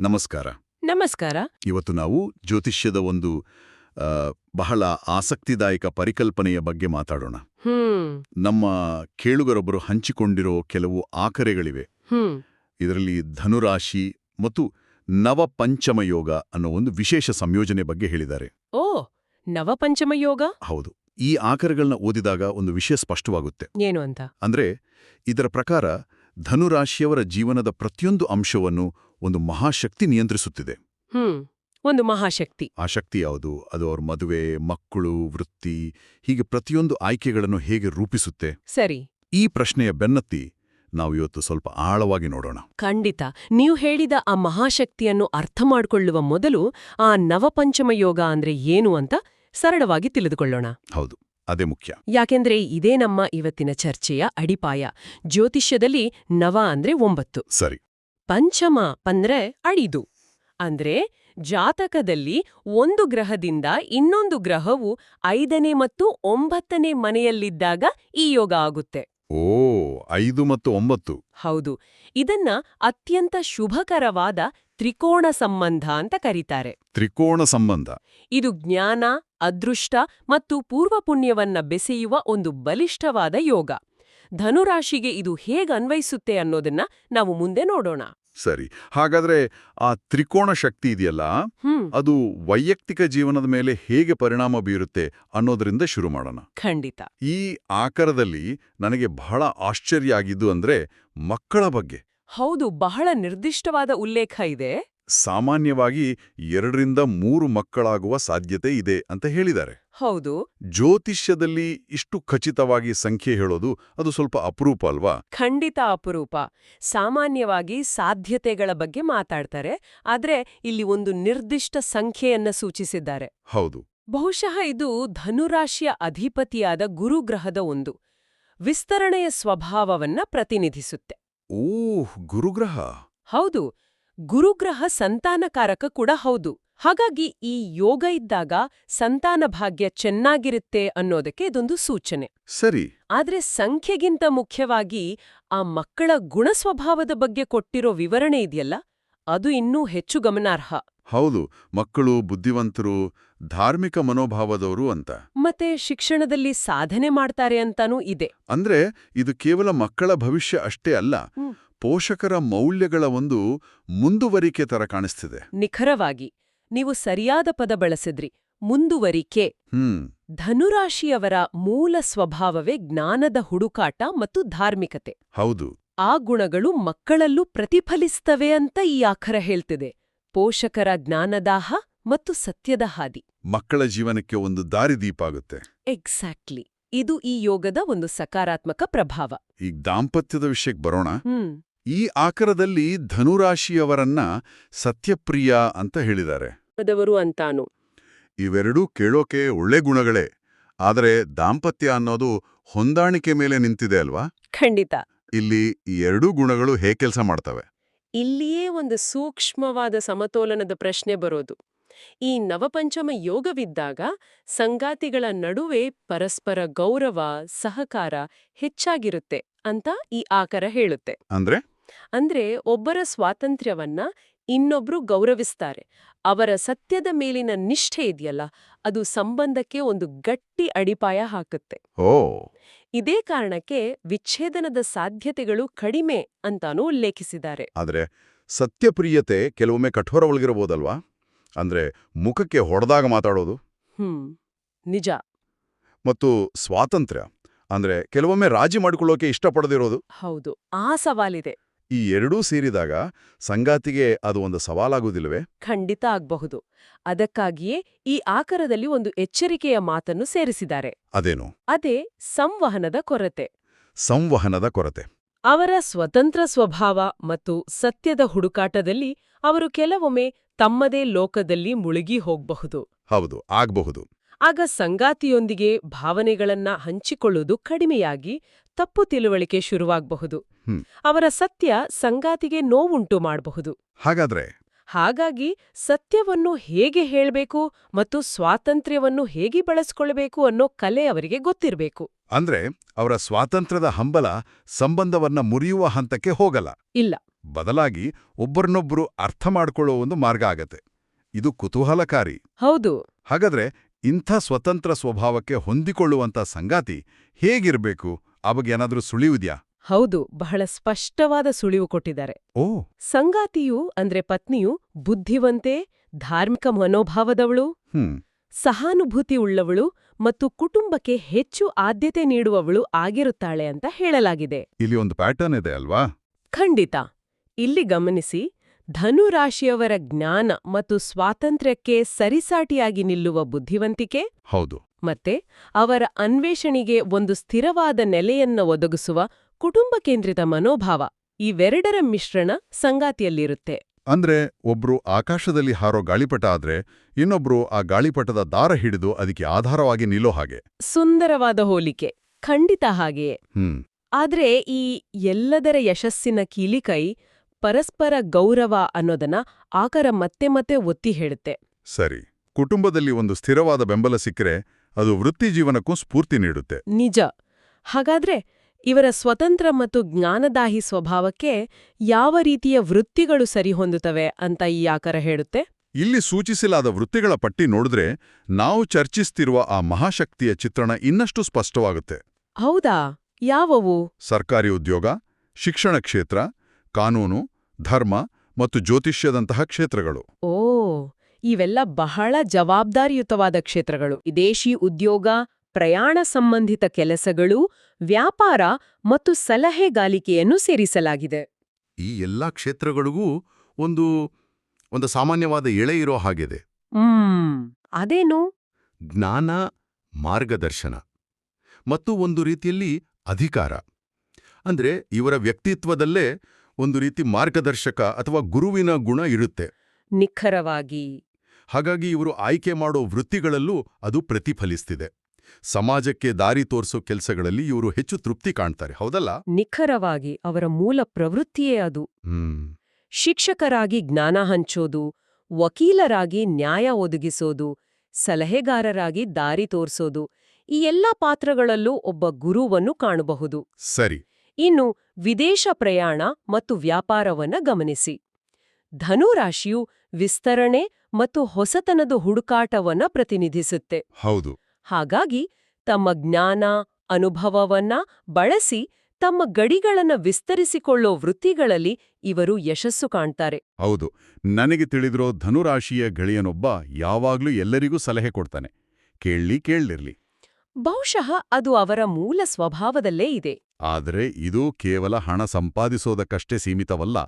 ನಮಸ್ಕಾರ. ನಮಸ್ಕಾರ. ಇವತ್ತು ನಾವು ಜ್ಯೋತಿಷ್ಯದ ಒಂದು ಬಹಳ ಆಸಕ್ತಿದಾಯಕ ಪರಿಕಲ್ಪನೆಯ ಬಗ್ಗೆ ಮಾತಾಡೋಣ. ನಮ್ಮ ಕೇಳುಗರೊಬ್ಬರು ಹಂಚಿಕೊಂಡಿರೋ ಕೆಲವು ಆಕರೆಗಳಿವೆ. ಇದರಲ್ಲಿ ಧನುರಾಶಿ ಮತ್ತು ನವಪಂಚಮ ಯೋಗ ಅನ್ನೋ ಒಂದು ವಿಶೇಷ ಸಂಯೋಜನೆ ಬಗ್ಗೆ ಹೇಳಿದ್ದಾರೆ. ಓ ನವಪಂಚಮ ಯೋಗ? ಹೌದು. ಈ ಆಕರಗಳನ್ನ ಓದಿದಾಗ ಒಂದು ವಿಷಯ ಸ್ಪಷ್ಟವಾಗುತ್ತೆ. ಏನು ಅಂತ? ಅಂದ್ರೆ ಇದರ ಪ್ರಕಾರ ಧನುರಾಶಿಯವರ ಜೀವನದ ಪ್ರತಿಯೊಂದು ಅಂಶವನ್ನು ಒಂದು ಮಹಾಶಕ್ತಿ ನಿಯಂತ್ರಿಸುತ್ತಿದೆ. ಹ್ಮ್ ಒಂದು ಮಹಾಶಕ್ತಿ. ಆ ಶಕ್ತಿ ಯಾವುದು? ಅದು ಅವ್ರ ಮದುವೆ ಮಕ್ಕಳು ವೃತ್ತಿ ಹೀಗೆ ಪ್ರತಿಯೊಂದು ಆಯ್ಕೆಗಳನ್ನು ಹೇಗೆ ರೂಪಿಸುತ್ತೆ? ಸರಿ. ಈ ಪ್ರಶ್ನೆಯ ಬೆನ್ನತ್ತಿ ನಾವು ಇವತ್ತು ಸ್ವಲ್ಪ ಆಳವಾಗಿ ನೋಡೋಣ. ಖಂಡಿತ. ನೀವು ಹೇಳಿದ ಆ ಮಹಾಶಕ್ತಿಯನ್ನು ಅರ್ಥ ಮಾಡಿಕೊಳ್ಳುವ ಮೊದಲು ಆ ನವಪಂಚಮ ಯೋಗ ಅಂದ್ರೆ ಏನು ಅಂತ ಸರಳವಾಗಿ ತಿಳಿದುಕೊಳ್ಳೋಣ. ಹೌದು. ಅದೇ ಮುಖ್ಯ. ಯಾಕೆಂದ್ರೆ ಇದೇ ನಮ್ಮ ಇವತ್ತಿನ ಚರ್ಚೆಯ ಅಡಿಪಾಯ. ಜ್ಯೋತಿಷ್ಯದಲ್ಲಿ ನವ ಅಂದ್ರೆ ಒಂಬತ್ತು. ಸರಿ. ಪಂಚಮ ಅಂದ್ರೆ ಅಡಿದು. ಅಂದ್ರೆ ಜಾತಕದಲ್ಲಿ ಒಂದು ಗ್ರಹದಿಂದ ಇನ್ನೊಂದು ಗ್ರಹವು ಐದನೇ ಮತ್ತು ಒಂಬತ್ತನೇ ಮನೆಯಲ್ಲಿದ್ದಾಗ ಈ ಯೋಗ ಆಗುತ್ತೆ. ಓ ಐದು ಮತ್ತು ಒಂಬತ್ತು. ಹೌದು. ಇದನ್ನ ಅತ್ಯಂತ ಶುಭಕರವಾದ ತ್ರಿಕೋಣ ಸಂಬಂಧ ಅಂತ ಕರೀತಾರೆ. ತ್ರಿಕೋಣ ಸಂಬಂಧ. ಇದು ಜ್ಞಾನ ಅದೃಷ್ಟ ಮತ್ತು ಪೂರ್ವಪುಣ್ಯವನ್ನ ಬೆಸೆಯುವ ಒಂದು ಬಲಿಷ್ಠವಾದ ಯೋಗ. ಧನುರಾಶಿಗೆ ಇದು ಹೇಗೆ ಅನ್ವಯಿಸುತ್ತೆ ಅನ್ನೋದನ್ನ ನಾವು ಮುಂದೆ ನೋಡೋಣ. ಸರಿ ಹಾಗಾದ್ರೆ ಆ ತ್ರಿಕೋಣ ಶಕ್ತಿ ಇದೆಯಲ್ಲ ಹ್ಮ್. ಅದು ವೈಯಕ್ತಿಕ ಜೀವನದ ಮೇಲೆ ಹೇಗೆ ಪರಿಣಾಮ ಬೀರುತ್ತೆ ಅನ್ನೋದರಿಂದ ಶುರು ಮಾಡೋಣ. ಖಂಡಿತ. ಈ ಆಕಾರದಲ್ಲಿ ನನಗೆ ಬಹಳ ಆಶ್ಚರ್ಯ ಆಗಿದ್ದು ಅಂದ್ರೆ ಮಕ್ಕಳ ಬಗ್ಗೆ. ಹೌದು ಬಹಳ ನಿರ್ದಿಷ್ಟವಾದ ಉಲ್ಲೇಖ ಇದೆ. ಸಾಮಾನ್ಯವಾಗಿ ಎರಡರಿಂದ ಮೂರು ಮಕ್ಕಳಾಗುವ ಸಾಧ್ಯತೆ ಇದೆ ಅಂತ ಹೇಳಿದ್ದಾರೆ. ಹೌದು. ಜ್ಯೋತಿಷ್ಯದಲ್ಲಿ ಇಷ್ಟು ಖಚಿತವಾಗಿ ಸಂಖ್ಯೆ ಹೇಳೋದು ಅದು ಸ್ವಲ್ಪ ಅಪರೂಪ ಅಲ್ವಾ? ಖಂಡಿತ ಅಪರೂಪ. ಸಾಮಾನ್ಯವಾಗಿ ಸಾಧ್ಯತೆಗಳ ಬಗ್ಗೆ ಮಾತಾಡ್ತಾರೆ ಆದ್ರೆ ಇಲ್ಲಿ ಒಂದು ನಿರ್ದಿಷ್ಟ ಸಂಖ್ಯೆಯನ್ನ ಸೂಚಿಸಿದ್ದಾರೆ. ಹೌದು. ಬಹುಶಃ ಇದು ಧನುರಾಶಿಯ ಅಧಿಪತಿಯಾದ ಗುರುಗ್ರಹದ ಒಂದು ವಿಸ್ತರಣೆಯ ಸ್ವಭಾವವನ್ನ ಪ್ರತಿನಿಧಿಸುತ್ತೆ. ಓಹ್ ಗುರುಗ್ರಹ. ಹೌದು ಗುರುಗ್ರಹ ಸಂತಾನಕಾರಕ ಕೂಡ ಹೌದು. ಹಾಗಾಗಿ ಈ ಯೋಗ ಇದ್ದಾಗ ಸಂತಾನ ಭಾಗ್ಯ ಚೆನ್ನಾಗಿರುತ್ತೆ ಅನ್ನೋದಕ್ಕೆ ಇದೊಂದು ಸೂಚನೆ. ಸರಿ. ಆದ್ರೆ ಸಂಖ್ಯೆಗಿಂತ ಮುಖ್ಯವಾಗಿ ಆ ಮಕ್ಕಳ ಗುಣಸ್ವಭಾವದ ಬಗ್ಗೆ ಕೊಟ್ಟಿರೋ ವಿವರಣೆ ಇದೆಯಲ್ಲ ಅದು ಇನ್ನೂ ಹೆಚ್ಚು ಗಮನಾರ್ಹ. ಹೌದು ಮಕ್ಕಳು ಬುದ್ಧಿವಂತರು ಧಾರ್ಮಿಕ ಮನೋಭಾವದವರು ಅಂತ. ಮತ್ತೆ ಶಿಕ್ಷಣದಲ್ಲಿ ಸಾಧನೆ ಮಾಡ್ತಾರೆ ಅಂತಾನೂ ಇದೆ. ಅಂದ್ರೆ ಇದು ಕೇವಲ ಮಕ್ಕಳ ಭವಿಷ್ಯ ಅಷ್ಟೇ ಅಲ್ಲ ಪೋಷಕರ ಮೌಲ್ಯಗಳ ಒಂದು ಮುಂದುವರಿಕೆ ತರ ಕಾಣಿಸ್ತಿದೆ. ನಿಖರವಾಗಿ ನೀವು ಸರಿಯಾದ ಪದ ಬಳಸಿದ್ರಿ ಮುಂದುವರಿಕೆ. ಹ್ಮ್. ಧನುರಾಶಿಯವರ ಮೂಲ ಸ್ವಭಾವವೇ ಜ್ಞಾನದ ಹುಡುಕಾಟ ಮತ್ತು ಧಾರ್ಮಿಕತೆ. ಹೌದು. ಆ ಗುಣಗಳು ಮಕ್ಕಳಲ್ಲೂ ಪ್ರತಿಫಲಿಸ್ತವೆ ಅಂತ ಈ ಆಖರ ಹೇಳ್ತಿದೆ. ಪೋಷಕರ ಜ್ಞಾನದಾಹ ಮತ್ತು ಸತ್ಯದ ಹಾದಿ. ಮಕ್ಕಳ ಜೀವನಕ್ಕೆ ಒಂದು ದಾರಿದೀಪ ಆಗುತ್ತೆ ಎಕ್ಸಾಕ್ಟ್ಲಿ ಇದು ಈ ಯೋಗದ ಒಂದು ಸಕಾರಾತ್ಮಕ ಪ್ರಭಾವ. ಈ ದಾಂಪತ್ಯದ ವಿಷಯಕ್ಕೆ ಬರೋಣ. ಈ ಆಕರದಲ್ಲಿ ಧನುರಾಶಿಯವರನ್ನ ಸತ್ಯಪ್ರಿಯ ಅಂತ ಹೇಳಿದ್ದಾರೆ. ಅಂತಾನು. ಇವೆರಡೂ ಕೇಳೋಕೆ ಒಳ್ಳೆ ಗುಣಗಳೇ. ಆದರೆ ದಾಂಪತ್ಯ ಅನ್ನೋದು ಹೊಂದಾಣಿಕೆ ಮೇಲೆ ನಿಂತಿದೆ ಅಲ್ವಾ? ಖಂಡಿತ. ಇಲ್ಲಿ ಈ ಎರಡೂ ಗುಣಗಳು ಹೇಗೆ ಕೆಲಸ ಮಾಡ್ತವೆ? ಇಲ್ಲಿಯೇ ಒಂದು ಸೂಕ್ಷ್ಮವಾದ ಸಮತೋಲನದ ಪ್ರಶ್ನೆ ಬರೋದು. ಈ ನವಪಂಚಮ ಯೋಗವಿದ್ದಾಗ ಸಂಗಾತಿಗಳ ನಡುವೆ ಪರಸ್ಪರ ಗೌರವ ಸಹಕಾರ ಹೆಚ್ಚಾಗಿರುತ್ತೆ ಅಂತ ಈ ಆಕರ ಹೇಳುತ್ತೆ. ಅಂದ್ರೆ? ಅಂದ್ರೆ ಒಬ್ಬರ ಸ್ವಾತಂತ್ರ್ಯವನ್ನ ಇನ್ನೊಬ್ರು ಗೌರವಿಸ್ತಾರೆ. ಅವರ ಸತ್ಯದ ಮೇಲಿನ ನಿಷ್ಠೆ ಇದೆಯಲ್ಲ ಅದು ಸಂಬಂಧಕ್ಕೆ ಒಂದು ಗಟ್ಟಿ ಅಡಿಪಾಯ ಹಾಕುತ್ತೆ. ಓ! ಇದೇ ಕಾರಣಕ್ಕೆ ವಿಚ್ಛೇದನದ ಸಾಧ್ಯತೆಗಳು ಕಡಿಮೆ ಅಂತಾನೂ ಉಲ್ಲೇಖಿಸಿದ್ದಾರೆ. ಆದ್ರೆ ಸತ್ಯಪ್ರಿಯತೆ ಕೆಲವೊಮ್ಮೆ ಕಠೋರ ಒಳಗಿರಬಹುದಲ್ವಾ ಅಂದ್ರೆ ಮುಖಕ್ಕೆ ಹೊಡೆದಾಗ ಮಾತಾಡೋದು? ಹ್ಮ್ ನಿಜ. ಮತ್ತು ಸ್ವಾತಂತ್ರ್ಯ ಅಂದ್ರೆ ಕೆಲವೊಮ್ಮೆ ರಾಜಿ ಮಾಡಿಕೊಳ್ಳೋಕೆ ಇಷ್ಟಪಡದಿರೋದು? ಹೌದು ಆ ಸವಾಲಿದೆ. ಈ ಎರಡೂ ಸೇರಿದಾಗ ಸಂಗಾತಿಗೆ ಅದು ಒಂದು ಸವಾಲಾಗುವುದಿಲ್ಲವೇ? ಖಂಡಿತ ಆಗಬಹುದು. ಅದಕ್ಕಾಗಿಯೇ ಈ ಆಕರದಲ್ಲಿ ಒಂದು ಎಚ್ಚರಿಕೆಯ ಮಾತನ್ನು ಸೇರಿಸಿದ್ದಾರೆ. ಅದೇನು? ಅದೇ ಸಂವಹನದ ಕೊರತೆ. ಸಂವಹನದ ಕೊರತೆ. ಅವರ ಸ್ವತಂತ್ರ ಸ್ವಭಾವ ಮತ್ತು ಸತ್ಯದ ಹುಡುಕಾಟದಲ್ಲಿ ಅವರು ಕೆಲವೊಮ್ಮೆ ತಮ್ಮದೇ ಲೋಕದಲ್ಲಿ ಮುಳುಗಿ ಹೋಗಬಹುದು. ಹೌದು ಆಗ್ಬಹುದು. ಆಗ ಸಂಗಾತಿಯೊಂದಿಗೆ ಭಾವನೆಗಳನ್ನ ಹಂಚಿಕೊಳ್ಳುವುದು ಕಡಿಮೆಯಾಗಿ ತಪ್ಪು ತಿಳುವಳಿಕೆ ಶುರುವಾಗಬಹುದು. ಅವರ ಸತ್ಯ ಸಂಗಾತಿಗೆ ನೋವುಂಟು ಮಾಡಬಹುದು. ಹಾಗಾದ್ರೆ ಹಾಗಾಗಿ ಸತ್ಯವನ್ನು ಹೇಗೆ ಹೇಳಬೇಕು ಮತ್ತು ಸ್ವಾತಂತ್ರ್ಯವನ್ನು ಹೇಗೆ ಬಳಸ್ಕೊಳ್ಬೇಕು ಅನ್ನೋ ಕಲೆ ಅವರಿಗೆ ಗೊತ್ತಿರಬೇಕು. ಅಂದ್ರೆ ಅವರ ಸ್ವಾತಂತ್ರ್ಯದ ಹಂಬಲ ಸಂಬಂಧವನ್ನ ಮುರಿಯುವ ಹಂತಕ್ಕೆ ಹೋಗಲ್ಲ. ಇಲ್ಲ. ಬದಲಾಗಿ ಒಬ್ಬರನ್ನೊಬ್ಬರು ಅರ್ಥ ಮಾಡಿಕೊಳ್ಳುವ ಒಂದು ಮಾರ್ಗ ಆಗತ್ತೆ. ಇದು ಕುತೂಹಲಕಾರಿ. ಹೌದು. ಹಾಗಾದ್ರೆ ಇಂಥ ಸ್ವತಂತ್ರ ಸ್ವಭಾವಕ್ಕೆ ಹೊಂದಿಕೊಳ್ಳುವಂಥ ಸಂಗಾತಿ ಹೇಗಿರಬೇಕು? ಆ ಏನಾದರೂ ಏನಾದ್ರೂ ಸುಳಿವುದ್ಯಾ? ಹೌದು ಬಹಳ ಸ್ಪಷ್ಟವಾದ ಸುಳಿವು ಕೊಟ್ಟಿದ್ದಾರೆ. ಓ. ಸಂಗಾತಿಯು ಅಂದ್ರೆ ಪತ್ನಿಯು ಬುದ್ಧಿವಂತೆ ಧಾರ್ಮಿಕ ಮನೋಭಾವದವಳು ಸಹಾನುಭೂತಿ ಉಳ್ಳವಳು ಮತ್ತು ಕುಟುಂಬಕ್ಕೆ ಹೆಚ್ಚು ಆದ್ಯತೆ ನೀಡುವವಳು ಆಗಿರುತ್ತಾಳೆ ಅಂತ ಹೇಳಲಾಗಿದೆ. ಇಲ್ಲಿ ಒಂದು ಪ್ಯಾಟರ್ನ್ ಇದೆ ಅಲ್ವಾ? ಖಂಡಿತ. ಇಲ್ಲಿ ಗಮನಿಸಿ ಧನುರಾಶಿಯವರ ಜ್ಞಾನ ಮತ್ತು ಸ್ವಾತಂತ್ರ್ಯಕ್ಕೆ ಸರಿಸಾಟಿಯಾಗಿ ನಿಲ್ಲುವ ಬುದ್ಧಿವಂತಿಕೆ ಹೌದು. ಮತ್ತೆ ಅವರ ಅನ್ವೇಷಣೆಗೆ ಒಂದು ಸ್ಥಿರವಾದ ನೆಲೆಯನ್ನ ಒದಗಿಸುವ ಕುಟುಂಬ ಕೇಂದ್ರಿತ ಮನೋಭಾವ ಇವೆರಡರ ಮಿಶ್ರಣ ಸಂಗಾತಿಯಲ್ಲಿರುತ್ತೆ. ಅಂದ್ರೆ ಒಬ್ರು ಆಕಾಶದಲ್ಲಿ ಹಾರೋ ಗಾಳಿಪಟ ಆದ್ರೆ ಇನ್ನೊಬ್ರು ಆ ಗಾಳಿಪಟದ ದಾರ ಹಿಡಿದು ಅದಕ್ಕೆ ಆಧಾರವಾಗಿ ನಿಲ್ಲೋ ಹಾಗೆ. ಸುಂದರವಾದ ಹೋಲಿಕೆ ಖಂಡಿತ ಹಾಗೆಯೇ ಹ್ಮ್. ಆದ್ರೆ ಈ ಎಲ್ಲದರ ಯಶಸ್ಸಿನ ಕೀಲಿಕೈ ಪರಸ್ಪರ ಗೌರವ ಅನ್ನೋದನ್ನ ಆಕರ ಮತ್ತೆ ಮತ್ತೆ ಒತ್ತಿ ಹೇಳುತ್ತೆ. ಸರಿ ಕುಟುಂಬದಲ್ಲಿ ಒಂದು ಸ್ಥಿರವಾದ ಬೆಂಬಲ ಸಿಕ್ಕರೆ ಅದು ವೃತ್ತಿ ಜೀವನಕ್ಕೂ ಸ್ಫೂರ್ತಿ ನೀಡುತ್ತೆ. ನಿಜ. ಹಾಗಾದ್ರೆ ಇವರ ಸ್ವತಂತ್ರ ಮತ್ತು ಜ್ಞಾನದಾಹಿ ಸ್ವಭಾವಕ್ಕೆ ಯಾವ ರೀತಿಯ ವೃತ್ತಿಗಳು ಸರಿಹೊಂದುತ್ತವೆ ಅಂತ ಈ ಆಕರ ಹೇಳುತ್ತೆ? ಇಲ್ಲಿ ಸೂಚಿಸಲಾದ ವೃತ್ತಿಗಳ ಪಟ್ಟಿ ನೋಡಿದ್ರೆ ನಾವು ಚರ್ಚಿಸ್ತಿರುವ ಆ ಮಹಾಶಕ್ತಿಯ ಚಿತ್ರಣ ಇನ್ನಷ್ಟು ಸ್ಪಷ್ಟವಾಗುತ್ತೆ. ಹೌದಾ? ಯಾವವು? ಸರ್ಕಾರಿ ಉದ್ಯೋಗ ಶಿಕ್ಷಣ ಕ್ಷೇತ್ರ ಕಾನೂನು ಧರ್ಮ ಮತ್ತು ಜ್ಯೋತಿಷ್ಯದಂತಹ ಕ್ಷೇತ್ರಗಳು. ಓ ಇವೆಲ್ಲ ಬಹಳ ಜವಾಬ್ದಾರಿಯುತವಾದ ಕ್ಷೇತ್ರಗಳು. ವಿದೇಶಿ ಉದ್ಯೋಗ ಪ್ರಯಾಣ ಸಂಬಂಧಿತ ಕೆಲಸಗಳು ವ್ಯಾಪಾರ ಮತ್ತು ಸಲಹೆಗಾಲಿಕೆಯನ್ನು ಸೇರಿಸಲಾಗಿದೆ. ಈ ಎಲ್ಲಾ ಕ್ಷೇತ್ರಗಳಿಗೂ ಒಂದು ಒಂದು ಸಾಮಾನ್ಯವಾದ ಎಳೆ ಇರೋ ಹಾಗಿದೆ. ಅದೇನು? ಜ್ಞಾನ ಮಾರ್ಗದರ್ಶನ ಮತ್ತು ಒಂದು ರೀತಿಯಲ್ಲಿ ಅಧಿಕಾರ. ಅಂದ್ರೆ ಇವರ ವ್ಯಕ್ತಿತ್ವದಲ್ಲೇ ಒಂದು ರೀತಿ ಮಾರ್ಗದರ್ಶಕ ಅಥವಾ ಗುರುವಿನ ಗುಣ ಇರುತ್ತೆ. ನಿಖರವಾಗಿ. ಹಾಗಾಗಿ ಇವರು ಆಯ್ಕೆ ಮಾಡೋ ವೃತ್ತಿಗಳಲ್ಲೂ ಅದು ಪ್ರತಿಫಲಿಸ್ತಿದೆ. ಸಮಾಜಕ್ಕೆ ದಾರಿ ತೋರಿಸೋ ಕೆಲಸಗಳಲ್ಲಿ ಇವರು ಹೆಚ್ಚು ತೃಪ್ತಿ ಕಾಣ್ತಾರೆ ಹೌದಲ್ಲ? ನಿಖರವಾಗಿ ಅವರ ಮೂಲ ಪ್ರವೃತ್ತಿಯೇ ಅದು. ಶಿಕ್ಷಕರಾಗಿ ಜ್ಞಾನ ಹಂಚೋದು ವಕೀಲರಾಗಿ ನ್ಯಾಯ ಒದಗಿಸೋದು ಸಲಹೆಗಾರರಾಗಿ ದಾರಿ ತೋರಿಸೋದು ಈ ಎಲ್ಲ ಪಾತ್ರಗಳಲ್ಲೂ ಒಬ್ಬ ಗುರುವನ್ನು ಕಾಣಬಹುದು. ಸರಿ. ಇನ್ನು ವಿದೇಶ ಪ್ರಯಾಣ ಮತ್ತು ವ್ಯಾಪಾರವನ್ನ ಗಮನಿಸಿ. ಧನುರಾಶಿಯು ವಿಸ್ತರಣೆ ಮತ್ತು ಹೊಸತನದ ಹುಡುಕಾಟವನ್ನ ಪ್ರತಿನಿಧಿಸುತ್ತೆ. ಹೌದು. ಹಾಗಾಗಿ ತಮ್ಮ ಜ್ಞಾನ ಅನುಭವವನ್ನ ಬಳಸಿ ತಮ್ಮ ಗಡಿಗಳನ್ನ ವಿಸ್ತರಿಸಿಕೊಳ್ಳೋ ವೃತ್ತಿಗಳಲ್ಲಿ ಇವರು ಯಶಸ್ಸು ಕಾಣ್ತಾರೆ. ಹೌದು ನನಗೆ ತಿಳಿದಿರೋ ಧನುರಾಶಿಯ ಗೆಳೆಯನೊಬ್ಬ ಯಾವಾಗ್ಲೂ ಎಲ್ಲರಿಗೂ ಸಲಹೆ ಕೊಡ್ತಾನೆ. ಕೇಳಲಿ ಕೇಳ್ಲಿರ್ಲಿ. ಬಹುಶಃ ಅದು ಅವರ ಮೂಲ ಸ್ವಭಾವದಲ್ಲೇ ಇದೆ. ಆದರೆ ಇದು ಕೇವಲ ಹಣ ಸಂಪಾದಿಸೋದಕ್ಕಷ್ಟೇ ಸೀಮಿತವಲ್ಲ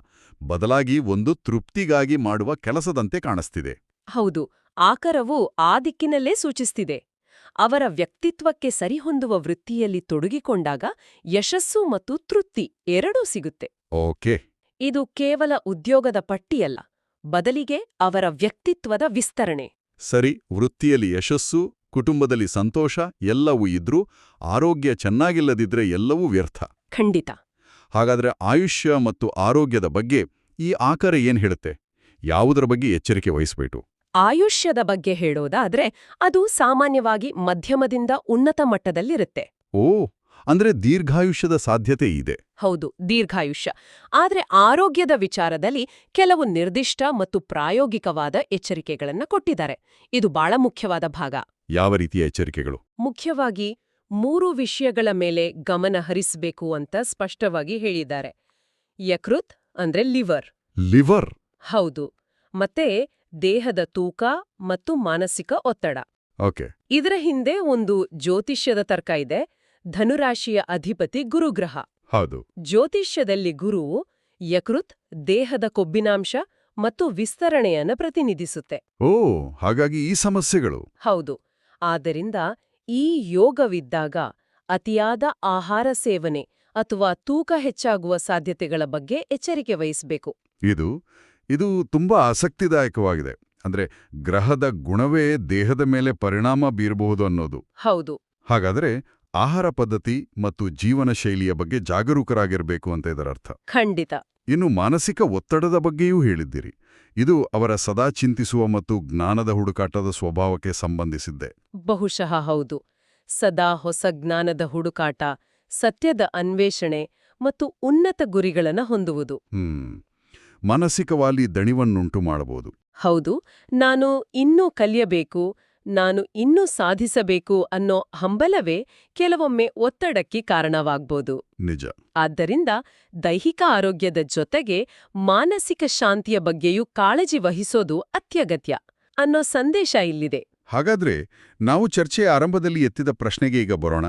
ಬದಲಾಗಿ ಒಂದು ತೃಪ್ತಿಗಾಗಿ ಮಾಡುವ ಕೆಲಸದಂತೆ ಕಾಣಿಸ್ತಿದೆ. ಹೌದು ಆಕರವು ಆ ದಿಕ್ಕಿನಲ್ಲೇ ಸೂಚಿಸ್ತಿದೆ. ಅವರ ವ್ಯಕ್ತಿತ್ವಕ್ಕೆ ಸರಿಹೊಂದುವ ವೃತ್ತಿಯಲ್ಲಿ ತೊಡಗಿಕೊಂಡಾಗ ಯಶಸ್ಸು ಮತ್ತು ತೃಪ್ತಿ ಎರಡೂ ಸಿಗುತ್ತೆ. ಓಕೆ. ಇದು ಕೇವಲ ಉದ್ಯೋಗದ ಪಟ್ಟಿಯಲ್ಲ ಬದಲಿಗೆ ಅವರ ವ್ಯಕ್ತಿತ್ವದ ವಿಸ್ತರಣೆ. ಸರಿ ವೃತ್ತಿಯಲ್ಲಿ ಯಶಸ್ಸು ಕುಟುಂಬದಲ್ಲಿ ಸಂತೋಷ ಎಲ್ಲವೂ ಇದ್ರೂ ಆರೋಗ್ಯ ಚೆನ್ನಾಗಿಲ್ಲದಿದ್ರೆ ಎಲ್ಲವೂ ವ್ಯರ್ಥ. ಖಂಡಿತ. ಹಾಗಾದ್ರೆ ಆಯುಷ್ಯ ಮತ್ತು ಆರೋಗ್ಯದ ಬಗ್ಗೆ ಈ ಆಕರ ಏನ್ ಹೇಳುತ್ತೆ? ಯಾವುದರ ಬಗ್ಗೆ ಎಚ್ಚರಿಕೆ ವಹಿಸ್ಬೇಕು? ಆಯುಷ್ಯದ ಬಗ್ಗೆ ಹೇಳೋದಾದ್ರೆ ಅದು ಸಾಮಾನ್ಯವಾಗಿ ಮಧ್ಯಮದಿಂದ ಉನ್ನತ ಮಟ್ಟದಲ್ಲಿರುತ್ತೆ. ಓ ಅಂದ್ರೆ ದೀರ್ಘಾಯುಷ್ಯದ ಸಾಧ್ಯತೆ ಇದೆ. ಹೌದು ದೀರ್ಘಾಯುಷ್ಯ. ಆದ್ರೆ ಆರೋಗ್ಯದ ವಿಚಾರದಲ್ಲಿ ಕೆಲವು ನಿರ್ದಿಷ್ಟ ಮತ್ತು ಪ್ರಾಯೋಗಿಕವಾದ ಎಚ್ಚರಿಕೆಗಳನ್ನ ಕೊಟ್ಟಿದ್ದಾರೆ. ಇದು ಬಹಳ ಮುಖ್ಯವಾದ ಭಾಗ. ಯಾವ ರೀತಿಯ ಎಚ್ಚರಿಕೆಗಳು? ಮುಖ್ಯವಾಗಿ ಮೂರು ವಿಷಯಗಳ ಮೇಲೆ ಗಮನ ಹರಿಸಬೇಕು ಅಂತ ಸ್ಪಷ್ಟವಾಗಿ ಹೇಳಿದ್ದಾರೆ. ಯಕೃತ್ ಅಂದ್ರೆ ಲಿವರ್. ಲಿವರ್? ಹೌದು. ಮತ್ತೆ ದೇಹದ ತೂಕ ಮತ್ತು ಮಾನಸಿಕ ಒತ್ತಡ. ಓಕೆ. ಇದರ ಹಿಂದೆ ಒಂದು ಜ್ಯೋತಿಷ್ಯದ ತರ್ಕ ಇದೆ ಧನುರಾಶಿಯ ಅಧಿಪತಿ ಗುರುಗ್ರಹ. ಹೌದು. ಜ್ಯೋತಿಷ್ಯದಲ್ಲಿ ಗುರುವು ಯಕೃತ್ ದೇಹದ ಕೊಬ್ಬಿನಾಂಶ ಮತ್ತು ವಿಸ್ತರಣೆಯನ್ನು ಪ್ರತಿನಿಧಿಸುತ್ತೆ. ಓ ಹಾಗಾಗಿ ಈ ಸಮಸ್ಯೆಗಳು. ಹೌದು. ಆದ್ದರಿಂದ ಈ ಯೋಗವಿದ್ದಾಗ ಅತಿಯಾದ ಆಹಾರ ಸೇವನೆ ಅಥವಾ ತೂಕ ಹೆಚ್ಚಾಗುವ ಸಾಧ್ಯತೆಗಳ ಬಗ್ಗೆ ಎಚ್ಚರಿಕೆ ವಹಿಸಬೇಕು. ಇದು ಇದು ತುಂಬಾ ಆಸಕ್ತಿದಾಯಕವಾಗಿದೆ. ಅಂದ್ರೆ ಗ್ರಹದ ಗುಣವೇ ದೇಹದ ಮೇಲೆ ಪರಿಣಾಮ ಬೀರಬಹುದು ಅನ್ನೋದು. ಹೌದು. ಹಾಗಾದ್ರೆ ಆಹಾರ ಪದ್ಧತಿ ಮತ್ತು ಜೀವನ ಶೈಲಿಯ ಬಗ್ಗೆ ಜಾಗರೂಕರಾಗಿರಬೇಕು ಅಂತ ಇದರರ್ಥ ಖಂಡಿತ. ಇನ್ನು ಮಾನಸಿಕ ಒತ್ತಡದ ಬಗ್ಗೆಯೂ ಹೇಳಿದ್ದೀರಿ. ಇದು ಅವರ ಸದಾ ಚಿಂತಿಸುವ ಮತ್ತು ಜ್ಞಾನದ ಹುಡುಕಾಟದ ಸ್ವಭಾವಕ್ಕೆ ಸಂಬಂಧಿಸಿದ್ದೆ. ಬಹುಶಃ ಹೌದು. ಸದಾ ಹೊಸ ಜ್ಞಾನದ ಹುಡುಕಾಟ ಸತ್ಯದ ಅನ್ವೇಷಣೆ ಮತ್ತು ಉನ್ನತ ಗುರಿಗಳನ್ನು ಹೊಂದುವುದು. ಹ್ಮ್. ಮಾನಸಿಕವಾಗಿ ದಣಿವನ್ನುಂಟು ಮಾಡಬಹುದು. ಹೌದು ನಾನು ಇನ್ನೂ ಕಲಿಯಬೇಕು ನಾನು ಇನ್ನೂ ಸಾಧಿಸಬೇಕು ಅನ್ನೋ ಹಂಬಲವೇ ಕೆಲವೊಮ್ಮೆ ಒತ್ತಡಕ್ಕೆ ಕಾರಣವಾಗ್ಬೋದು. ನಿಜ. ಆದ್ದರಿಂದ ದೈಹಿಕ ಆರೋಗ್ಯದ ಜೊತೆಗೆ ಮಾನಸಿಕ ಶಾಂತಿಯ ಬಗ್ಗೆಯೂ ಕಾಳಜಿ ವಹಿಸೋದು ಅತ್ಯಗತ್ಯ ಅನ್ನೋ ಸಂದೇಶ ಇಲ್ಲಿದೆ. ಹಾಗಾದ್ರೆ ನಾವು ಚರ್ಚೆಯ ಆರಂಭದಲ್ಲಿ ಎತ್ತಿದ ಪ್ರಶ್ನೆಗೆ ಈಗ ಬರೋಣ.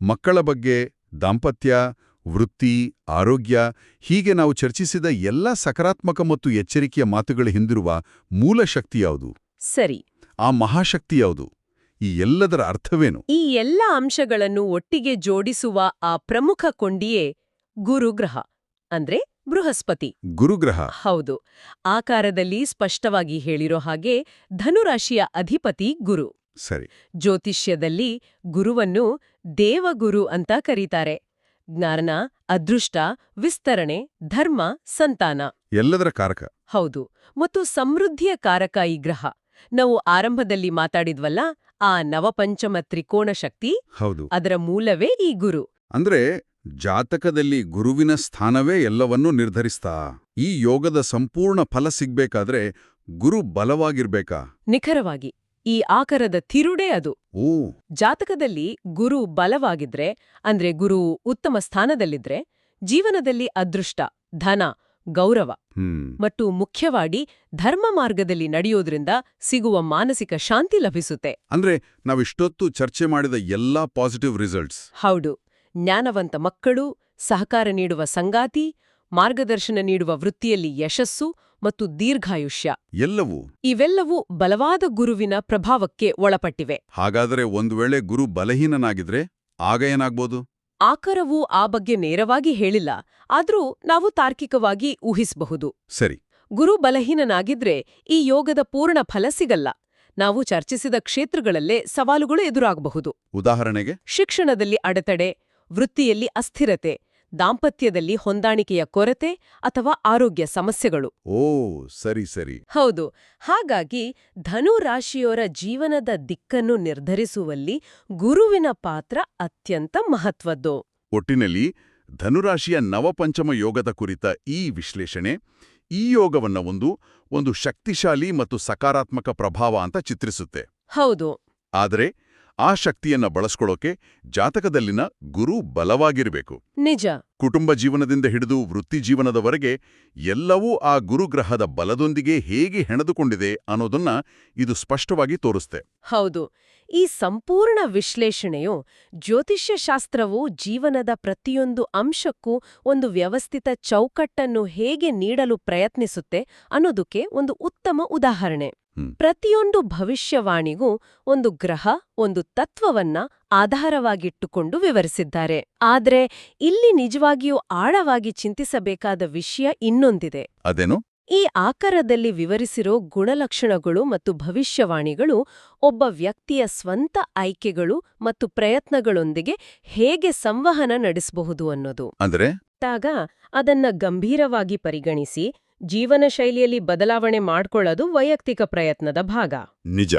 ಮಕ್ಕಳ ಬಗ್ಗೆ ದಾಂಪತ್ಯ ವೃತ್ತಿ ಆರೋಗ್ಯ ಹೀಗೆ ನಾವು ಚರ್ಚಿಸಿದ ಎಲ್ಲ ಸಕಾರಾತ್ಮಕ ಮತ್ತು ಎಚ್ಚರಿಕೆಯ ಮಾತುಗಳ ಹಿಂದಿರುವ ಮೂಲ ಶಕ್ತಿ ಯಾವುದು? ಸರಿ. ಆ ಮಹಾಶಕ್ತಿ ಯಾವುದು? ಈ ಎಲ್ಲದರ ಅರ್ಥವೇನು? ಈ ಎಲ್ಲ ಅಂಶಗಳನ್ನು ಒಟ್ಟಿಗೆ ಜೋಡಿಸುವ ಆ ಪ್ರಮುಖ ಕೊಂಡಿಯೇ ಗುರುಗ್ರಹ ಅಂದ್ರೆ ಬೃಹಸ್ಪತಿ. ಗುರುಗ್ರಹ. ಹೌದು. ಆಕಾರದಲ್ಲಿ ಸ್ಪಷ್ಟವಾಗಿ ಹೇಳಿರೋ ಹಾಗೆ ಧನುರಾಶಿಯ ಅಧಿಪತಿ ಗುರು. ಸರಿ. ಜ್ಯೋತಿಷ್ಯದಲ್ಲಿ ಗುರುವನ್ನು ದೇವಗುರು ಅಂತ ಕರೀತಾರೆ. ಜ್ಞಾನ ಅದೃಷ್ಟ ವಿಸ್ತರಣೆ ಧರ್ಮ ಸಂತಾನ. ಎಲ್ಲದರ ಕಾರಕ. ಹೌದು. ಮತ್ತು ಸಮೃದ್ಧಿಯ ಕಾರಕ ಈ ಗ್ರಹ. ನಾವು ಆರಂಭದಲ್ಲಿ ಮಾತಾಡಿದ್ವಲ್ಲ ಆ ನವಪಂಚಮ ತ್ರಿಕೋಣ ಶಕ್ತಿ ಹೌದು. ಅದರ ಮೂಲವೇ ಈ ಗುರು. ಅಂದ್ರೆ ಜಾತಕದಲ್ಲಿ ಗುರುವಿನ ಸ್ಥಾನವೇ ಎಲ್ಲವನ್ನೂ ನಿರ್ಧರಿಸ್ತಾ ಈ ಯೋಗದ ಸಂಪೂರ್ಣ ಫಲ ಸಿಗ್ಬೇಕಾದ್ರೆ ಗುರು ಬಲವಾಗಿರ್ಬೇಕಾ? ನಿಖರವಾಗಿ. ಈ ಆಕರದ ತಿರುಡೆ ಅದು. ಓ ಜಾತಕದಲ್ಲಿ ಗುರು ಬಲವಾಗಿದ್ರೆ ಅಂದ್ರೆ ಗುರು ಉತ್ತಮ ಸ್ಥಾನದಲ್ಲಿದ್ರೆ ಜೀವನದಲ್ಲಿ ಅದೃಷ್ಟ ಧನ ಗೌರವ ಮತ್ತು ಮುಖ್ಯವಾಗಿ ಧರ್ಮ ಮಾರ್ಗದಲ್ಲಿ ನಡೆಯೋದ್ರಿಂದ ಸಿಗುವ ಮಾನಸಿಕ ಶಾಂತಿ ಲಭಿಸುತ್ತೆ. ಅಂದ್ರೆ ನಾವಿಷ್ಟೊತ್ತು ಚರ್ಚೆ ಮಾಡಿದ ಎಲ್ಲಾ ಪಾಸಿಟಿವ್ ರಿಸಲ್ಟ್ಸ್ ಹೌದು. ಜ್ಞಾನವಂತ ಮಕ್ಕಳು ಸಹಕಾರ ನೀಡುವ ಸಂಗಾತಿ ಮಾರ್ಗದರ್ಶನ ನೀಡುವ ವೃತ್ತಿಯಲ್ಲಿ ಯಶಸ್ಸು ಮತ್ತು ದೀರ್ಘಾಯುಷ್ಯ. ಎಲ್ಲವೂ ಇವೆಲ್ಲವೂ ಬಲವಾದ ಗುರುವಿನ ಪ್ರಭಾವಕ್ಕೆ ಒಳಪಟ್ಟಿವೆ. ಹಾಗಾದರೆ ಒಂದು ವೇಳೆ ಗುರು ಬಲಹೀನನಾಗಿದ್ರೆ ಆಗ ಏನಾಗ್ಬೋದು? ಆಕರವು ಆ ಬಗ್ಗೆ ನೇರವಾಗಿ ಹೇಳಿಲ್ಲ. ಆದ್ರೂ ನಾವು ತಾರ್ಕಿಕವಾಗಿ ಊಹಿಸಬಹುದು. ಸರಿ. ಗುರು ಬಲಹೀನನಾಗಿದ್ರೆ ಈ ಯೋಗದ ಪೂರ್ಣ ಫಲ ಸಿಗಲ್ಲ. ನಾವು ಚರ್ಚಿಸಿದ ಕ್ಷೇತ್ರಗಳಲ್ಲೇ ಸವಾಲುಗಳು ಎದುರಾಗಬಹುದು. ಉದಾಹರಣೆಗೆ? ಶಿಕ್ಷಣದಲ್ಲಿ ಅಡೆತಡೆ ವೃತ್ತಿಯಲ್ಲಿ ಅಸ್ಥಿರತೆ ದಾಂಪತ್ಯದಲ್ಲಿ ಹೊಂದಾಣಿಕೆಯ ಕೊರತೆ ಅಥವಾ ಆರೋಗ್ಯ ಸಮಸ್ಯೆಗಳು. ಓ ಸರಿ ಸರಿ. ಹೌದು. ಹಾಗಾಗಿ ಧನು ರಾಶಿಯವರ ಜೀವನದ ದಿಕ್ಕನ್ನು ನಿರ್ಧರಿಸುವಲ್ಲಿ ಗುರುವಿನ ಪಾತ್ರ ಅತ್ಯಂತ ಮಹತ್ವದ್ದು. ಒಟ್ಟಿನಲ್ಲಿ ಧನುರಾಶಿಯ ನವಪಂಚಮ ಯೋಗದ ಕುರಿತ ಈ ವಿಶ್ಲೇಷಣೆ ಈ ಯೋಗವನ್ನ ಒಂದು ಒಂದು ಶಕ್ತಿಶಾಲಿ ಮತ್ತು ಸಕಾರಾತ್ಮಕ ಪ್ರಭಾವ ಅಂತ ಚಿತ್ರಿಸುತ್ತೆ. ಹೌದು. ಆದರೆ ಆ ಶಕ್ತಿಯನ್ನ ಬಳಸ್ಕೊಳ್ಳೋಕೆ ಜಾತಕದಲ್ಲಿನ ಗುರು ಬಲವಾಗಿರಬೇಕು. ನಿಜ. ಕುಟುಂಬ ಜೀವನದಿಂದ ಹಿಡಿದು ವೃತ್ತಿ ಜೀವನದವರೆಗೆ ಎಲ್ಲವೂ ಆ ಗುರುಗ್ರಹದ ಬಲದೊಂದಿಗೆ ಹೇಗೆ ಹೆಣೆದುಕೊಂಡಿದೆ ಅನ್ನೋದನ್ನ ಇದು ಸ್ಪಷ್ಟವಾಗಿ ತೋರಿಸ್ತೆ. ಹೌದು. ಈ ಸಂಪೂರ್ಣ ವಿಶ್ಲೇಷಣೆಯು ಜ್ಯೋತಿಷ್ಯಶಾಸ್ತ್ರವು ಜೀವನದ ಪ್ರತಿಯೊಂದು ಅಂಶಕ್ಕೂ ಒಂದು ವ್ಯವಸ್ಥಿತ ಚೌಕಟ್ಟನ್ನು ಹೇಗೆ ನೀಡಲು ಪ್ರಯತ್ನಿಸುತ್ತೆ ಅನ್ನೋದಕ್ಕೆ ಒಂದು ಉತ್ತಮ ಉದಾಹರಣೆ. ಪ್ರತಿಯೊಂದು ಭವಿಷ್ಯವಾಣಿಗೂ ಒಂದು ಗ್ರಹ ಒಂದು ತತ್ವವನ್ನ ಆಧಾರವಾಗಿಟ್ಟುಕೊಂಡು ವಿವರಿಸಿದ್ದಾರೆ. ಆದ್ರೆ ಇಲ್ಲಿ ನಿಜವಾಗಿಯೂ ಆಳವಾಗಿ ಚಿಂತಿಸಬೇಕಾದ ವಿಷಯ ಇನ್ನೊಂದಿದೆ. ಅದೇನು? ಈ ಆಕಾರದಲ್ಲಿ ವಿವರಿಸಿರೋ ಗುಣಲಕ್ಷಣಗಳು ಮತ್ತು ಭವಿಷ್ಯವಾಣಿಗಳು ಒಬ್ಬ ವ್ಯಕ್ತಿಯ ಸ್ವಂತ ಆಯ್ಕೆಗಳು ಮತ್ತು ಪ್ರಯತ್ನಗಳೊಂದಿಗೆ ಹೇಗೆ ಸಂವಹನ ನಡೆಸಬಹುದು ಅನ್ನೋದು. ಅಂದ್ರೆ? ಆಗ ಅದನ್ನ ಗಂಭೀರವಾಗಿ ಪರಿಗಣಿಸಿ ಜೀವನ ಶೈಲಿಯಲ್ಲಿ ಬದಲಾವಣೆ ಮಾಡಿಕೊಳ್ಳೋದು ವೈಯಕ್ತಿಕ ಪ್ರಯತ್ನದ ಭಾಗ. ನಿಜ.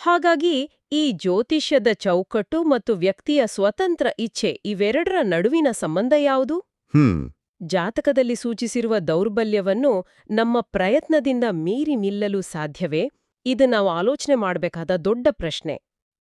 ಹಾಗಾಗಿ ಈ ಜ್ಯೋತಿಷ್ಯದ ಚೌಕಟ್ಟು ಮತ್ತು ವ್ಯಕ್ತಿಯ ಸ್ವತಂತ್ರ ಇಚ್ಛೆ ಇವೆರಡರ ನಡುವಿನ ಸಂಬಂಧ ಯಾವುದು? ಹ್ಮ್. ಜಾತಕದಲ್ಲಿ ಸೂಚಿಸಿರುವ ದೌರ್ಬಲ್ಯವನ್ನು ನಮ್ಮ ಪ್ರಯತ್ನದಿಂದ ಮೀರಿ ನಿಲ್ಲಲು ಸಾಧ್ಯವೇ? ಇದು ನಾವು ಆಲೋಚನೆ ಮಾಡಬೇಕಾದ ದೊಡ್ಡ ಪ್ರಶ್ನೆ.